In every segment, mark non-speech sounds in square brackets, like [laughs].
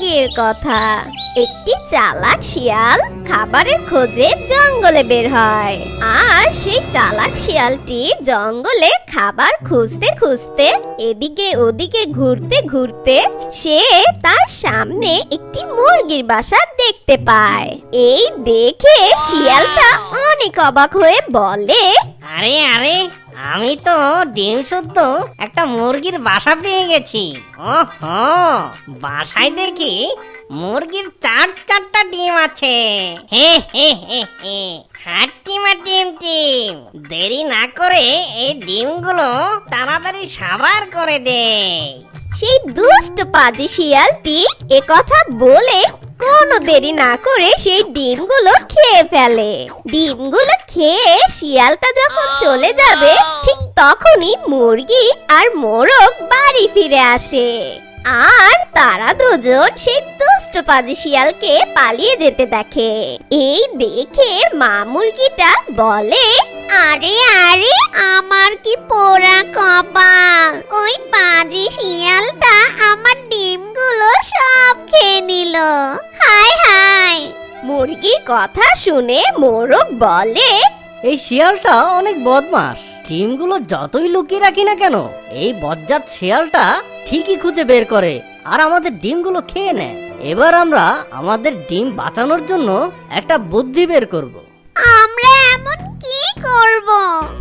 আগের কথা। একটি চালাক শিয়াল খাবারের খোঁজে জঙ্গলে বের হয়। আর সেই চালাক শিয়ালটি জঙ্গলে খাবার খুঁজতে খুঁজতে এদিকে ওদিকে ঘুরতে ঘুরতে সে তার সামনে একটি মুরগির বাসা দেখতে পায়। এই দেখে শিয়ালটা অনেক অবাক হয়ে বলে, আরে আরে আমি তো ডিম শুদ্ধ একটা মুরগির বাসা পেয়ে গেছি। ওহো, বাসায় দেখি মুরগির চার চারটা ডিম আছে। Hey hey hey hey team. দেরি না করে এই ডিমগুলো তাড়াতাড়ি সাবার করে দে। সেই দুষ্ট পাজি শিয়ালটি একথা বলে কোনো দেরি না করে সেই ডিমগুলো খেয়ে ফেলে। ডিমগুলো খেয়ে শিয়ালটা যখন চলে যাবে, ঠিক তখনই মুরগি আর মোরগ বাড়ি ফিরে আসে। আর তারা দুজন সেই দুষ্ট পাজি শিয়ালকে পালিয়ে যেতে দেখে। এই দেখে মা মুরগিটা বলে, আরে আরে, আমার কি পোড়া কপাল? ওই পাজি শিয়ালটা আমার ডিমগুলো সব খেয়ে নিল। হায় হায়! মুরগির কথা শুনে মোরগ বলে, এই শিয়ালটা অনেক বদমাস ডিমগুলো যতই লুকিয়ে রাখি না কেন এই বজ্জাত শেয়ালটা ঠিকই খুঁজে বের করে আর আমাদের ডিমগুলো খেয়ে নেয়। এবার আমরা আমাদের ডিম বাঁচানোর জন্য একটা বুদ্ধি বের করব। আমরা এমন কি করব?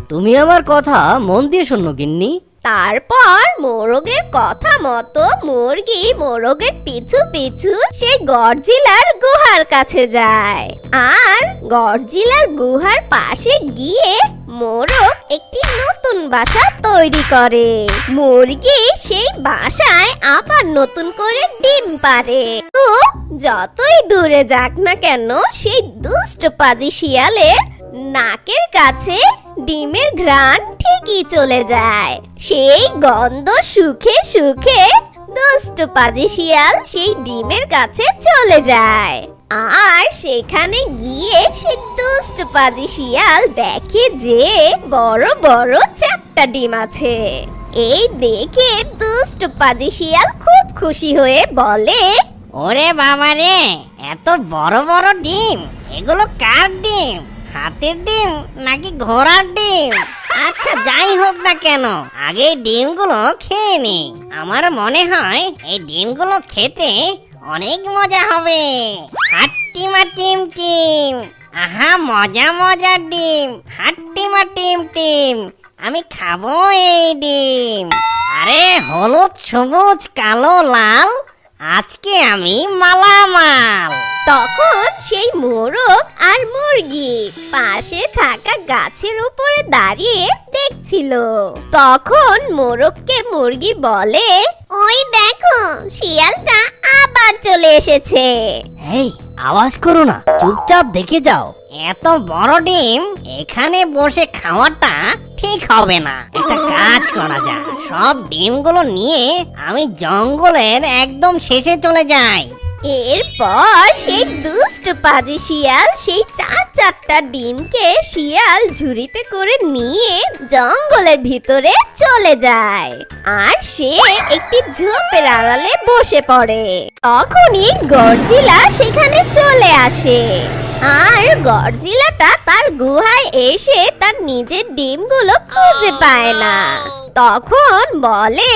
তুমি আমার কথা মন দিয়ে শোনো গিন্নি। তারপর মোরগের কথা মতো মুরগি মোরগের পিছু পিছু সেই গরজিলার গুহার কাছে যায়। আর গরজিলার গুহার পাশে গিয়ে মোরগ একটি নতুন বাসা তৈরি করে। মুরগি সেই বাসায় আবার নতুন করে ডিম পারে তো যতই দূরে যাক না কেন, সেই দুষ্ট পাজি শিয়ালের নাকের কাছে ডিমের ঘ্রাণ ঠিকই চলে যায়। সেই গন্ধ সুখে সুখে দুষ্ট পাজি শিয়াল সেই ডিমের কাছে চলে যায়। আর সেখানে গিয়ে সে দুষ্ট পাজি শিয়াল দেখে যে বড় বড় চারটা ডিম আছে। এই দেখে দুষ্ট পাজি শিয়াল খুব খুশি হয়ে বলে, ওরে বাবা রে এত বড় বড় ডিম, এগুলো কার ডিম? হাতের ডিম নাকি ঘোড়ার ডিম? আচ্ছা যাই হোক না কেন, আগে ডিমগুলো খেয়ে নি আমার মনে হয় এই ডিমগুলো খেতে অনেক মজা হবে। হাট্টিমা টিম টিম। আহা, মজা মজা ডিম। হাট্টিমা টিম টিম। আমি খাব এই ডিম। আরে, হলুদ, সবুজ, কালো, লাল। আজকে আমি মালামাল। তখন সেই মোরগ আর মুরগি পাশে থাকা গাছের উপরে দাঁড়িয়ে দেখছিল। তখন মোরগকে মুরগি বলে ওই দেখো শিয়ালটা আবার চলে এসেছে। এই আওয়াজ করো না চুপচাপ দেখে যাও। এত বড় ডিম এখানে বসে খাওয়াটা ঠিক হবে না। একটা কাজ করা যায় সব ডিমগুলো নিয়ে আমি জঙ্গলের একদম শেষে চলে যাই। এরপর সেই দুষ্ট পাজি শিয়াল সেই চার চারটা ডিমকে শিয়াল ঝুড়িতে করে নিয়ে জঙ্গলের ভিতরে চলে যায়। আর সে একটি ঝোপের আড়ালে বসে পড়ে। তখনই গরজিলা সেখানে চলে আসে। আর গরজিলাটা তার গুহায় এসে তার নিজের ডিমগুলো খুঁজে পায় না। তখন বলে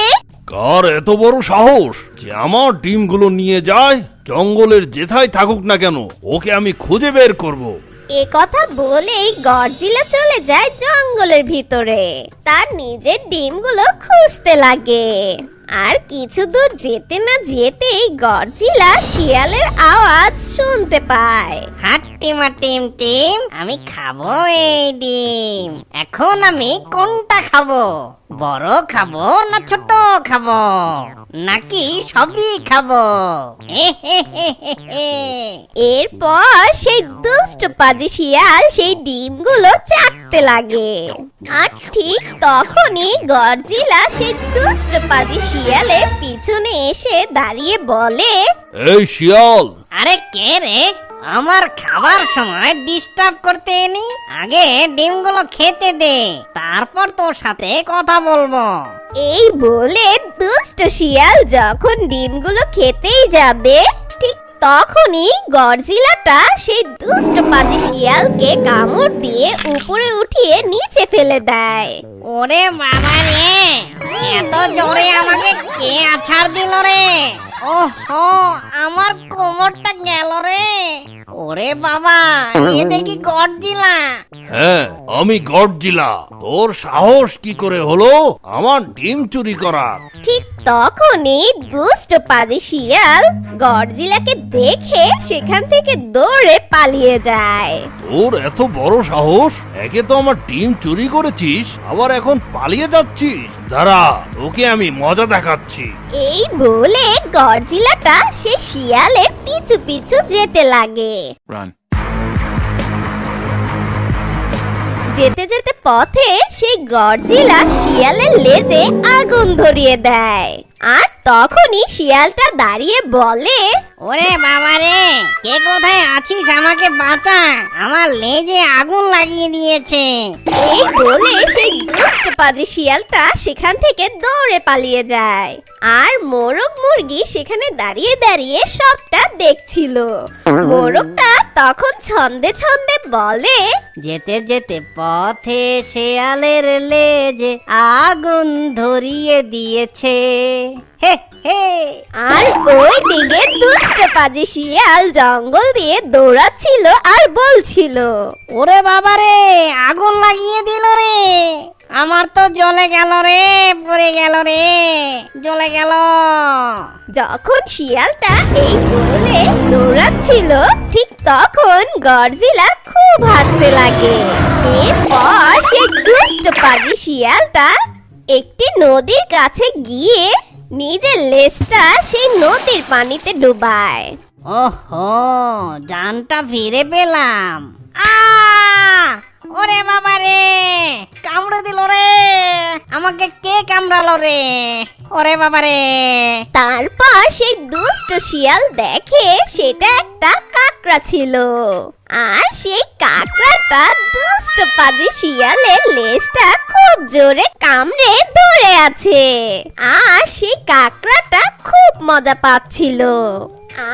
কার এত বড় সাহস যে আমার ডিমগুলো নিয়ে যায় জঙ্গলের যেথায় থাকুক না কেন ওকে আমি খুঁজে বের করব। এ কথা বলেই গরজিলা চলে যায় জঙ্গলের ভিতরে। তার নিজের ডিমগুলো খুঁজতে লাগে। আর কিছু দূর যেতে না যেতেই গরজিলা শিয়ালের আওয়াজ শুনতে পায়। হাট্টিমা টিম টিম আমি খাব এই ডিম। এখন আমি কোনটা খাব? বড় খাব না ছোট খাব? নাকি সবই খাব। এরপর সেই দুষ্ট পাজি শিয়াল সেই ডিমগুলো চাটতে লাগে। আর ঠিক তখনই গরজিলা সেই দুষ্ট পাজি শিয়ালের পিছনে এসে দাঁড়িয়ে বলে এই শিয়াল! আরে কে রে? আমার খাবার সময় ডিস্টার্ব করতে এনি আগে ডিমগুলো খেতে দে তারপর তোর সাথে কথা বলব। এই বলে দুষ্ট শিয়াল যখন ডিমগুলো খেতেই যাবে ঠিক তখনই গরজিলাটা সেই দুষ্ট পাজি শিয়ালকে কামড় দিয়ে উপরে উঠিয়ে নিচে ফেলে দেয়। ওরে বাবা রে এত জোরে আমাকে কে আছাড় দিল রে? ওহো আমার কোমরটা গেল রে। ওরে বাবা এ দেখি গডজিলা হ্যাঁ আমি গডজিলা তোর সাহস কি করে হলো? আমার ডিম চুরি করার। ঠিক তখনই দুষ্ট পাজি শিয়াল গরজিলাকে দেখে সেখান থেকে দৌড়ে পালিয়ে যায়। তোর এত বড় সাহস? একে তো আমার ডিম চুরি করেছিস আবার এখন পালিয়ে যাচ্ছিস। দাঁড়া তোকে আমি মজা দেখাচ্ছি। এই বলে গরজিলাটা সেই শিয়ালে পিছু পিছু যেতে লাগে Run. যেতে যেতে পথে সেই গরজিলা শিয়ালের লেজে আগুন ধরিয়ে দেয় আর তখনই শিয়ালটা দাঁড়িয়ে বলে ওরে বাবা রে কে কোথায় আছিস আমাকে বাঁচা? আমার লেজে আগুন লাগিয়ে দিয়েছে। এই বলে সেই দুষ্ট পাজি শিয়ালটা সেখান থেকে দৌড়ে পালিয়ে যায়। আর মোরগ মুরগি সেখানে দাঁড়িয়ে দাঁড়িয়ে সবটা দেখছিল। মোরগটা তখন ছন্দে ছন্দে বলে যেতে যেতে পথে শেয়ালের লেজে আগুন ধরিয়ে দিয়েছে। আর ওই দিকে দুষ্ট পাজি শিয়াল জঙ্গল দিয়ে দৌড়াচ্ছিল আর বলছিল ওরে বাবা রে আগুন লাগিয়ে দিল রে। আমার তো জ্বলে গেল রে পড়ে গেল রে জ্বলে গেল। যখন শিয়ালটা এই বলে দৌড়াচ্ছিল ঠিক তখন গরজিলা খুব হাসতে লাগে। এরপর সেই দুষ্ট পাজি শিয়ালটা একটি নদীর কাছে গিয়ে নিজের লেজটা সেই নদীর পানিতে ডুবায়। ওহো জানটা ফিরে পেলাম। আ ওরে বাবা রে কামড়ে দিল রে। আমাকে কে কামড়ালো রে? ওরে বাবা রে। তারপর সেই দুষ্ট শিয়াল দেখে সেটা একটা কাকড়া ছিল। আর সেই কাকড়াটা দুষ্ট পাজি শিয়ালের লেজটা খুব জোরে কামড়ে ধরে আছে। আর সেই কাকড়াটা খুব মজা পাচ্ছিল।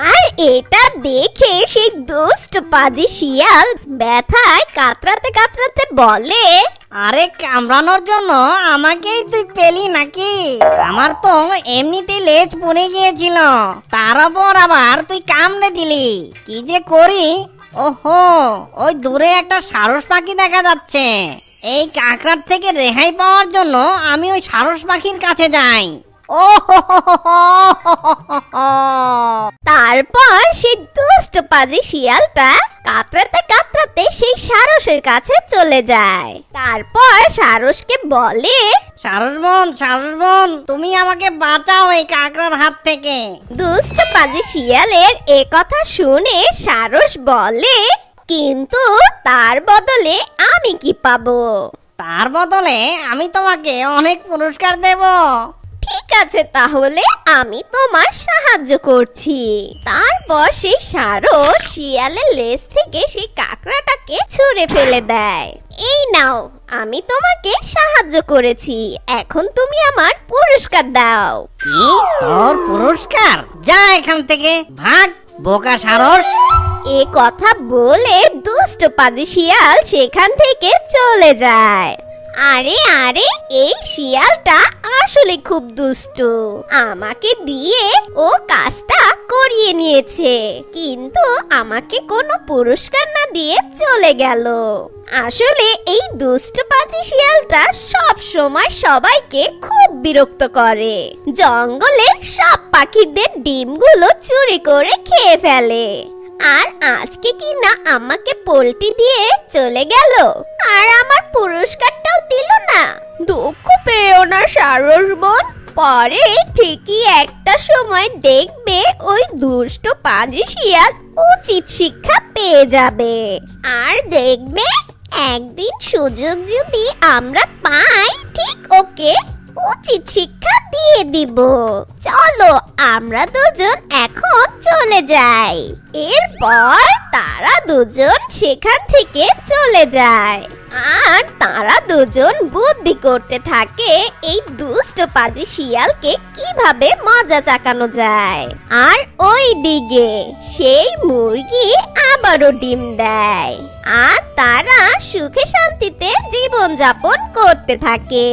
আর এটা দেখে সেই দুষ্ট পাজি শিয়াল ব্যথায় কাতরাতে কাতরাতে বলে, আরে কামড়ানোর জন্য আমাকেই তুই পেলি নাকি? আমার তো এমনিতে লেজ পড়ে গিয়েছিল। তার উপর আবার তুই কামড়ে দিলি। কি যে করি? ওহো, ওই দূরে একটা সারস পাখি দেখা যাচ্ছে। এই কাঁকড়ার থেকে রেহাই পাওয়ার জন্য আমি ওই সারস পাখির কাছে যাই। ও। [laughs] তারপর সেই দুষ্ট পাজি শিয়ালটা কাতরাতে কাতরাতে সেই সারসের কাছে চলে যায়। তারপর সারসকে বলে সারস বোন সারস বোন তুমি আমাকে বাঁচাও এই কাঁকড়ার হাত থেকে। দুষ্ট পাজি শিয়ালের এ কথা শুনে সারস বলে কিন্তু তার বদলে আমি কি পাবো? তার বদলে আমি তোমাকে অনেক পুরস্কার দেব। ঠিক আছে তাহলে আমি তোমার সাহায্য করছি। তারপর সেই সারস শিয়ালের লেজ থেকে সেই কাঁকড়াটাকে ছুঁড়ে ফেলে দেয়। এই নাও আমি তোমাকে সাহায্য করেছি। এখন তুমি আমার পুরস্কার দাও। কি? তোর পুরস্কার? যা এখান থেকে ভাগ বোকা সারস এ কথা বলে দুষ্ট পাজি শিয়াল সেখান থেকে চলে যায়। আরে আরে এই শিয়ালটা আসলে খুব দুষ্টু। আমাকে দিয়ে ও কাজটা করিয়ে নিয়েছে। কিন্তু আমাকে কোনো পুরস্কার না দিয়ে চলে গেল। আসলে এই দুষ্ট পাজি শিয়ালটা সব সময় সবাইকে খুব বিরক্ত করে। জঙ্গলের সব পাখিদের ডিমগুলো চুরি করে খেয়ে ফেলে। আর আজকে কি না আমাকে পোল্টি দিয়ে চলে গেল? আর আমার পুরস্কারটাও দিল না। দুঃখ পেও না, সারস বোন। পরে ঠিকই একটা সময় দেখবে ওই দুষ্ট পাজি শিয়াল উচিত শিক্ষা পেয়ে যাবে। আর দেখবে একদিন সুযোগ যদি আমরা পাই, ঠিক ওকে উচিত শিক্ষা দিয়ে দিব। চলো, আমরা দুজন এখন চলে যায় এরপর তারা দুজন সেখান থেকে চলে যায়। আর তারা দুজন বুদ্ধি করতে থাকে এই দুষ্ট পাজি শিয়ালকে কীভাবে মজা চাকানো যায়। আর ওই দিকে সেই মুরগি আবারও ডিম দেয়। আর তারা সুখে শান্তিতে জীবন যাপন করতে থাকে।